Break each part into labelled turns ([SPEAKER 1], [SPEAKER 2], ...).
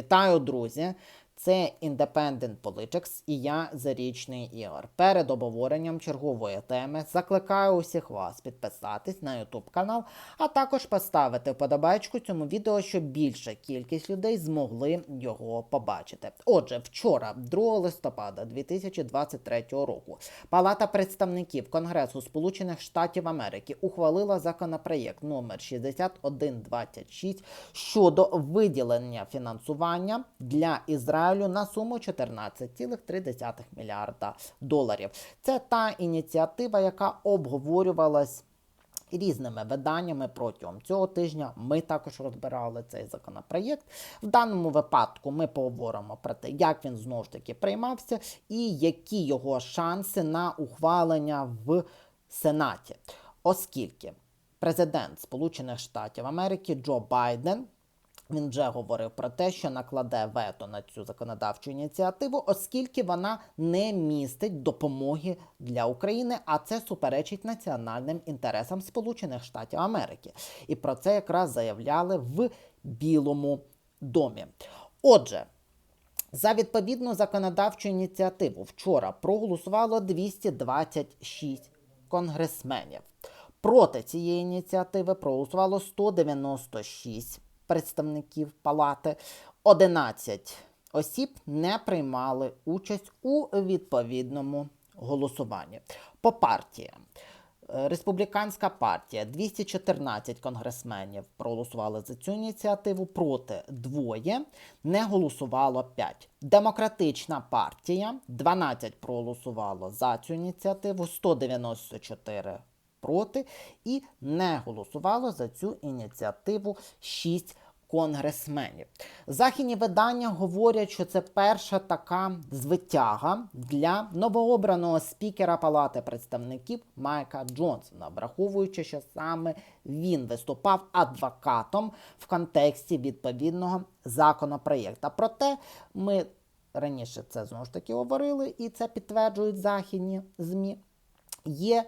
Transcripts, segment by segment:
[SPEAKER 1] Вітаю, друзі! Це Independent Politics і я Зарічний Ігор. Перед обговоренням чергової теми закликаю усіх вас підписатись на YouTube канал, а також поставити вподобайку цьому відео, щоб більша кількість людей змогли його побачити. Отже, вчора, 2 листопада 2023 року, Палата представників Конгресу Сполучених Штатів Америки ухвалила законопроєкт номер 6126 щодо виділення фінансування для Ізраїлю на суму 14,3 мільярда доларів. Це та ініціатива, яка обговорювалась. Різними виданнями протягом цього тижня ми також розбирали цей законопроєкт. В даному випадку ми поговоримо про те, як він знову ж таки приймався, і які його шанси на ухвалення в Сенаті, оскільки президент Сполучених Штатів Америки Джо Байден. Він вже говорив про те, що накладе вето на цю законодавчу ініціативу, оскільки вона не містить допомоги для України, а це суперечить національним інтересам Сполучених Штатів Америки. І про це якраз заявляли в Білому домі. Отже. За відповідну законодавчу ініціативу вчора проголосувало 226 конгресменів. Проти цієї ініціативи проголосувало 196 представників палати, 11 осіб не приймали участь у відповідному голосуванні. По партіям. Республіканська партія 214 конгресменів проголосували за цю ініціативу, проти двоє не голосувало 5. Демократична партія 12 проголосувало за цю ініціативу, 194 проти і не голосувало за цю ініціативу 6 конгресменів. Західні видання говорять, що це перша така звитяга для новообраного спікера Палати представників Майка Джонсона, враховуючи, що саме він виступав адвокатом в контексті відповідного законопроєкта. Проте ми раніше це знову ж таки говорили, і це підтверджують західні ЗМІ. Є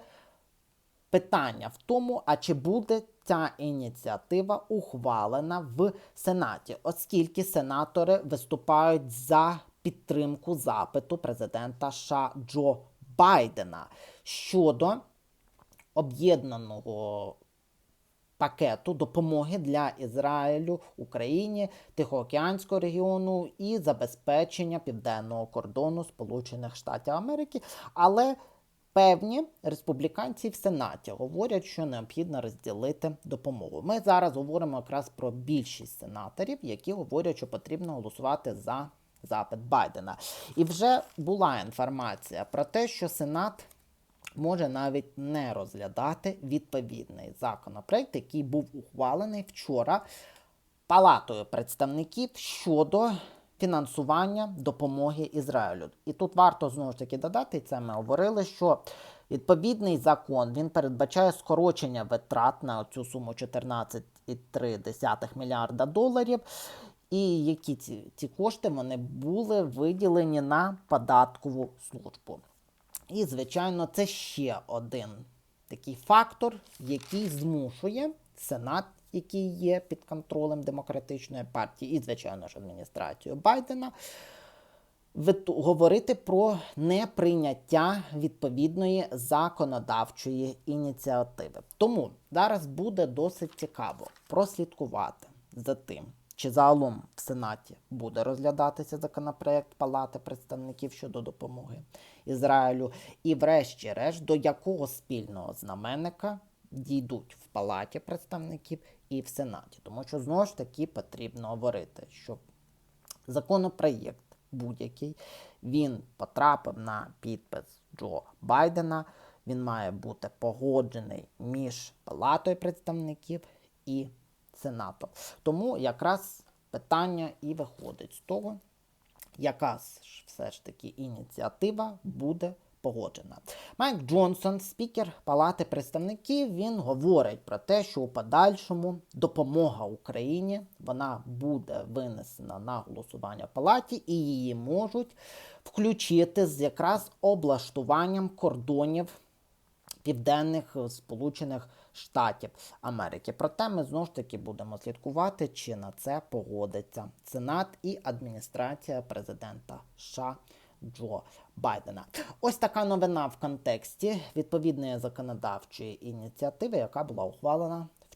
[SPEAKER 1] питання в тому, а чи буде ця ініціатива ухвалена в Сенаті, оскільки сенатори виступають за підтримку запиту президента США Джо Байдена щодо об'єднаного. Пакету допомоги для Ізраїлю, Україні, Тихоокеанського регіону і забезпечення південного кордону Сполучених Штатів Америки. Але Певні республіканці в Сенаті говорять, що необхідно розділити допомогу. Ми зараз говоримо якраз про більшість сенаторів, які говорять, що потрібно голосувати за запит Байдена. І вже була інформація про те, що Сенат може навіть не розглядати відповідний законопроект, який був ухвалений вчора палатою представників щодо фінансування допомоги Ізраїлю. І тут варто знову ж таки додати, це ми говорили, що відповідний закон він передбачає скорочення витрат на цю суму 14,3 мільярда доларів. І які ці, ці кошти вони були виділені на податкову службу. І, звичайно, це ще один такий фактор, який змушує Сенат який є під контролем демократичної партії, і, звичайно ж, адміністрацію Байдена, говорити про неприйняття відповідної законодавчої ініціативи. Тому зараз буде досить цікаво прослідкувати за тим. Чи загалом в Сенаті буде розглядатися законопроект Палати представників щодо допомоги Ізраїлю, і, врешті-решт, до якого спільного знаменника дійдуть в Палаті представників і в Сенаті. Тому що знову ж таки потрібно говорити, що законопроєкт будь-який він потрапив на підпис Джо Байдена. Він має бути погоджений між Палатою представників і Сенатом. Тому якраз питання і виходить з того, яка все ж таки ініціатива буде погоджена. Майк Джонсон, спікер Палати представників, він говорить про те, що у подальшому допомога Україні вона буде винесена на голосування в палаті, і її можуть включити з якраз облаштуванням кордонів південних Сполучених Штатів Америки. Проте ми знову ж таки будемо слідкувати, чи на це погодиться Сенат і адміністрація президента США Джо Байдена. Ось така новина в контексті відповідної законодавчої ініціативи, яка була ухвалена